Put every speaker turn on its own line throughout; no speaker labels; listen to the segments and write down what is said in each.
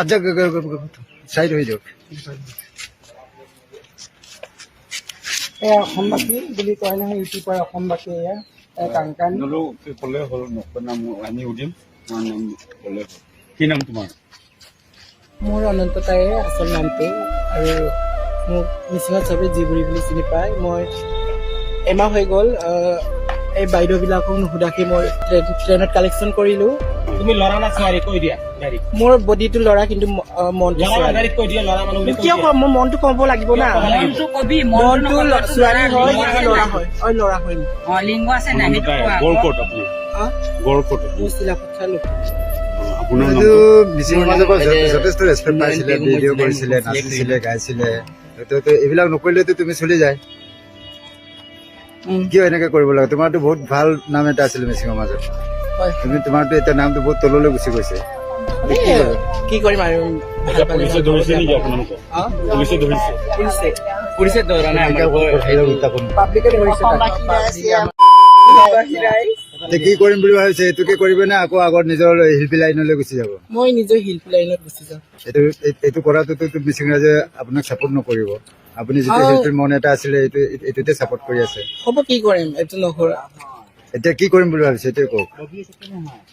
আচ্ছা সাইড হয়ে
এয়া অসমবাসী বুলি কয় নহয় ইটো কয় অসমবাসী এয়া কাণ
কাণ ক'লে হ'ল নাম আনি সুধিম ক'লে হ'ল। কি নাম তোমাৰ?
মোৰ অনন্ত তাইৰে আচল নামটো আৰু মোক মিচিঙত চবেই জীবুৰী বুলি চিনি পায়। মই এমাহ হৈ গ'ল এই বাইদেউবিলাকক নুসুধাকে মই ট্ৰেইন- ট্ৰেইনত কালেকশ্যন কৰিলোঁ।
তুমি ল'ৰা না ছোৱালী কৈ দিয়া
মোৰ বডিটো ল'ৰা কিন্তু মনটো কিয়। কম মোৰ মনটো ক'ব লাগিব না।
মনটো কবি
মনটো ছোৱালী হয় ল'ৰা হয়? অ ল'ৰা হয়
লিংগ আছে নাই।
গড়কোট আপুনি। গড়কোট।
মিচিং পৰা যথেষ্ট ৰেচপেক্ট পাইছিলে ভিডিঅ' কৰিছিলে নাচিছিলে গাইছিলে। এইবিলাক নকৰিলেতো তুমি চলি যায়। কিয় এনেকে কৰিব লাগে? তোমাৰতো বহুত ভালো নাম এটা আছিলে মিচিঙৰ
মাজত।
তুমি তোমাৰতো এতিয়া নামটো বহুত তললৈ গুচি গৈছে।
কি কৰিম আৰু?
পুলিচে
ধৰা নাই
কি কৰিম বুলি ভাবিছে এইটোকে কৰিবে নে আকৌ আগত নিজৰ শিল্পী লাইনলৈ গুচি যাব?
মই নিজৰ শিল্পী লাইনত গুচি যাম।
এইটো এই- এইটো কৰাটোতো তো মিচিং ৰাইজে আপোনাক চাপৰ্ট নকৰিব। আপুনি যিটো শিল্পীৰ মন এটা আছিলে এইটো এইটোতে চাপৰ্ট কৰি আছে।
হ'ব কি কৰিম এইটো নকৰা।
এতিয়া কি কৰিম বুলি ভাবিছে এইটোৱে কওক।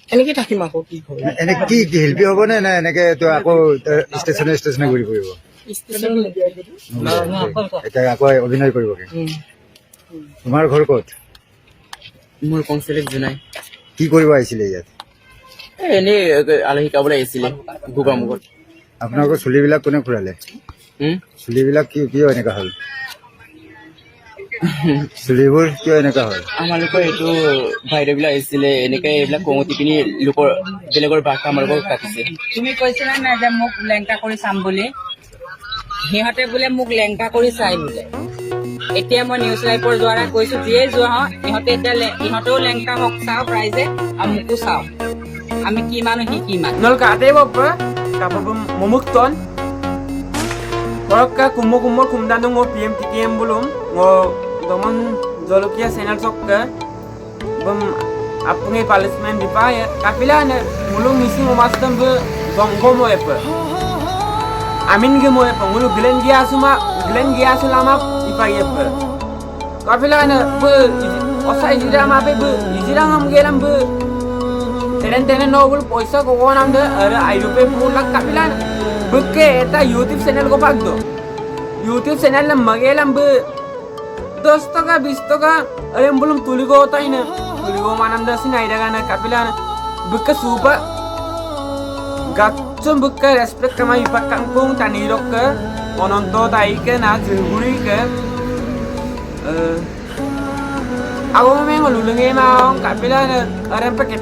এনেকে থাকিম আকৌ কি কৰিম।
এনে কি কি শিল্পী হ'ব নে নে এনেকে আকৌ ষ্টেচনে ষ্টেচনে ঘূৰি ফুৰিব? এতিয়া আকৌ অভিনয় কৰিবগে।
উম।
তোমাৰ ঘৰ ক'ত?
মোৰ কংচেলেক জোনাই
কি কৰিব আহিছিলে ইয়াত?
এনেই আলহী শিকাবলৈ আহিছিলে গোগামুখত
আপোনালোকৰ চুলিবিলাক কোনে ফুৰালে? চুলিবিলাক কি কিয় এনেকা হ'ল? চুলিবোৰ কিয় এনেকা হ'ল?
আমালোকৰ এইটো বাইদেউবিলাক আহিছিলে এনেকে এইবিলাক কঙতি পিনি লোকৰ বেলেগৰ ভাষা আমালোকক কাটিছে।
তুমি কৈছিলা নাই যে মোক লেংকা কৰি চাম বুলি? সিহঁতে বোলে মোক লেংকা কৰি চাই বোলে। এতিয়া মই নিউজ লাইভৰ দ্বাৰা কৈছো যিয়ে যোৱা হওঁ ইহঁতে এতিয়া ইহঁতেও লেংকা হওক চাওক ৰাইজে আৰু মোকো চাওক আমি কি মানুহ সি কি মানুহ
Nol ka ate ba kapag mumukton Korok ka kumo kumo kumdano ngo PM TTM bulum ngo domon jolokia senal sok ka bam apunge palisman di pa ya kapila ne mulung misi mo mastam be gonggo mo epa amin ge mo epa mulu glen gia suma glen pagi apa? Kau pilih mana? Apa? Osai jadi dalam apa? Apa? Jadi dalam apa? Tenen tenen no bulu poisa kau kau nama dia ada ayu pe pun lak kau pilih mana? Bukke eta YouTube channel kau pakai tu. YouTube channel ni gelam, bu. apa? Dosto ka, bisto ka, ayam belum tuli kau tahu ini. Tuli kau mana dia sih naik dengan kau pilih super Gakcun buka respect kama ipak kampung tani dok ke ononto tai ke na juri ke eh Aku memang lulung emang, kapila ada orang pakai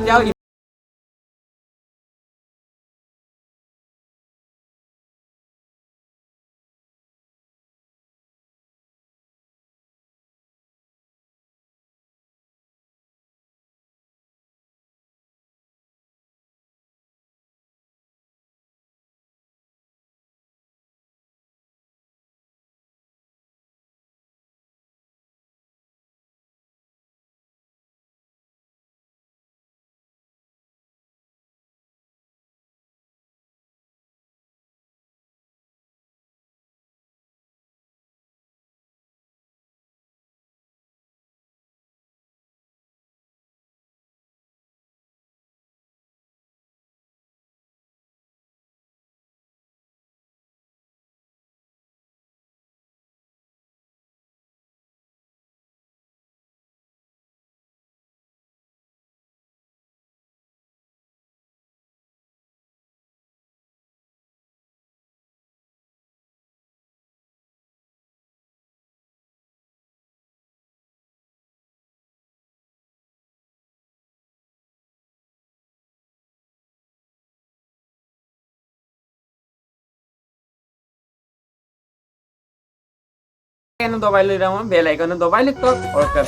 Le rawan belai kono dawai le tok orkar.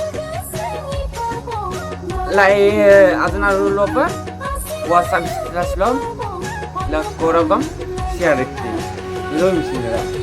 Lai adana rulo pa WhatsApp lo la korabam share rekti. Lo misira.